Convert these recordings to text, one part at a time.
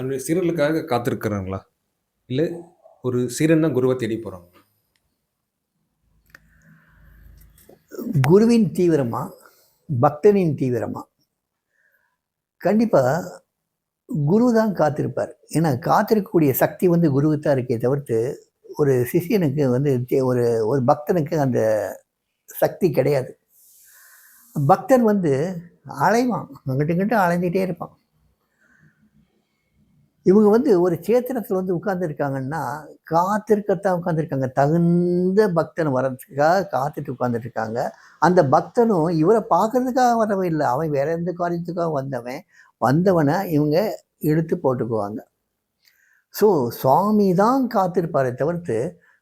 தன்னுடைய சீரர்களுக்காக காத்திருக்கிறாங்களா? இல்லை ஒரு சீரன் தான் குருவை தேடி போகிறோம் குருவின் தீவிரமா? பக்தனின் தீவிரமா? கண்டிப்பாக குரு தான் காத்திருப்பார். ஏன்னா காத்திருக்கக்கூடிய சக்தி வந்து குருவுக்கு தான் இருக்கே தவிர்த்து, ஒரு சிஷ்யனுக்கு வந்து ஒரு ஒரு பக்தனுக்கு அந்த சக்தி கிடையாது. பக்தன் வந்து அலைவான். அங்கிட்ட இங்கிட்டும் அலைஞ்சிட்டே இருப்பான். இவங்க வந்து ஒரு சேத்திரத்தில் வந்து உட்கார்ந்துருக்காங்கன்னா, காத்திருக்கத்தான் உட்காந்துருக்காங்க தகுந்த பக்தன் வர்றதுக்காக காத்துட்டு உட்காந்துட்ருக்காங்க அந்த பக்தனும் இவரை பார்க்கறதுக்காக வரவன் இல்லை அவன் வேற எந்த காரியத்துக்காக வந்தவன். வந்தவனை இவங்க இழுத்து போட்டுக்குவாங்க. ஸோ சுவாமி தான் காத்திருப்பாரே தவிர்த்து,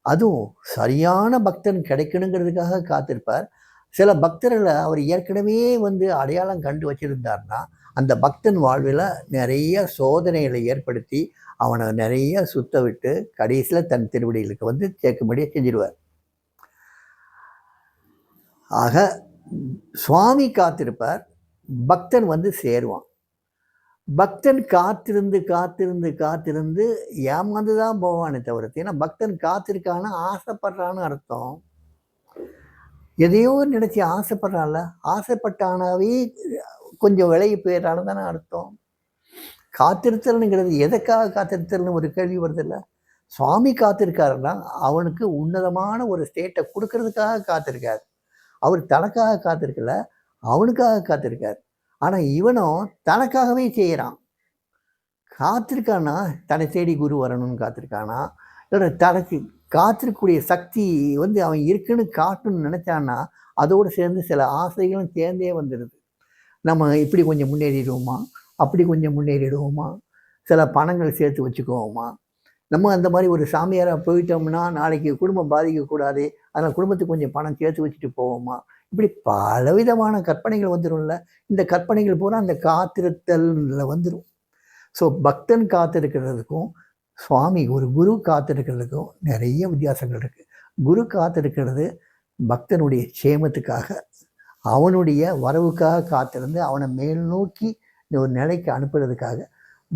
அதுவும் சரியான பக்தன் கிடைக்கணுங்கிறதுக்காக காத்திருப்பார். சில பக்தர்களை அவர் ஏற்கனவே வந்து அடையாளம் கண்டு வச்சுருந்தார்னா அந்த பக்தன் வாழ்வில் நிறைய சோதனைகளை ஏற்படுத்தி, அவனை நிறைய சுத்த விட்டு, கடைசியில் தன் திருவடிகளுக்கு வந்து சேர்க்கும்படியா செஞ்சிடுவார் ஆக சுவாமி காத்திருப்பார். பக்தன் வந்து சேருவான். பக்தன் காத்திருந்து, காத்திருந்து, காத்திருந்து ஏமாந்து தான் போவானே தவிர்த்து, ஏன்னா பக்தன் காத்திருக்கான்னு ஆசைப்படுறான்னு அர்த்தம். எதையோ நினச்சி ஆசைப்படுறான்ல, ஆசைப்பட்டானாவே கொஞ்சம் விலகி போயிடுறான்னு தானே அர்த்தம். காத்திருத்தல்ங்கிறது எதுக்காக காத்திருத்தல்னு ஒரு கேள்வி வருதுல்ல. சுவாமி காத்திருக்காருன்னா, அவனுக்கு உன்னதமான ஒரு ஸ்டேட்டை கொடுக்கறதுக்காக காத்திருக்கார் அவர் தனக்காக காத்திருக்கல, அவனுக்காக காத்திருக்காரு. ஆனால் இவனும் தனக்காகவே செய்கிறான் காத்திருக்கானா தன்னை தேடி குரு வரணும்னு காத்திருக்கானா, இல்லை தனக்கு காத்திருக்கக்கூடிய சக்தி வந்து அவன் இருக்குன்னு காட்டணும்னு நினச்சான்னா அதோடு சேர்ந்து சில ஆசைகளும் சேர்ந்தே வந்துடுது நம்ம இப்படி கொஞ்சம் முன்னேறிடுவோமா? அப்படி கொஞ்சம் முன்னேறிடுவோமா? சில பணங்கள் சேர்த்து வச்சுக்குவோமா? நம்ம அந்த மாதிரி ஒரு சாமியாராக போயிட்டோம்னா, நாளைக்கு குடும்பம் பாதிக்கக்கூடாது அதனால் குடும்பத்துக்கு கொஞ்சம் பணம் சேர்த்து வச்சுட்டு போவோமா? இப்படி பலவிதமான கற்பனைகள் வந்துடும்ல இந்த கற்பனைகள் பூரா அந்த காத்திருத்தலில் வந்துடும் ஸோ பக்தன் காத்திருக்கிறதுக்கும், சுவாமி ஒரு குரு காத்திருக்கிறதுக்கும் நிறைய வித்தியாசங்கள் இருக்குது குரு காத்திருக்கிறது பக்தனுடைய க்ஷேமத்துக்காக, அவனுடைய வரவுக்காக காத்திருந்து, அவனை மேல் நோக்கி ஒரு நிலைக்கு அனுப்புறதுக்காக.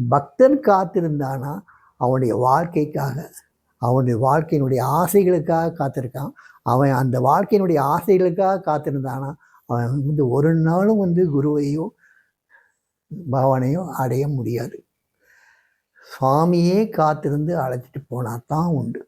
பக்தன் காத்திருந்தானா, அவனுடைய வாழ்க்கைக்காக, அவனுடைய வாழ்க்கையினுடைய ஆசைகளுக்காக காத்திருக்கான். அவன் அந்த வாழ்க்கையினுடைய ஆசைகளுக்காக காத்திருந்தானா, அவன் வந்து ஒரு நாளும் வந்து குருவையோ, பகவானையோ அடைய முடியாது. சுவாமியே காத்திருந்து அழைச்சிட்டு போனால் தான் உண்டு.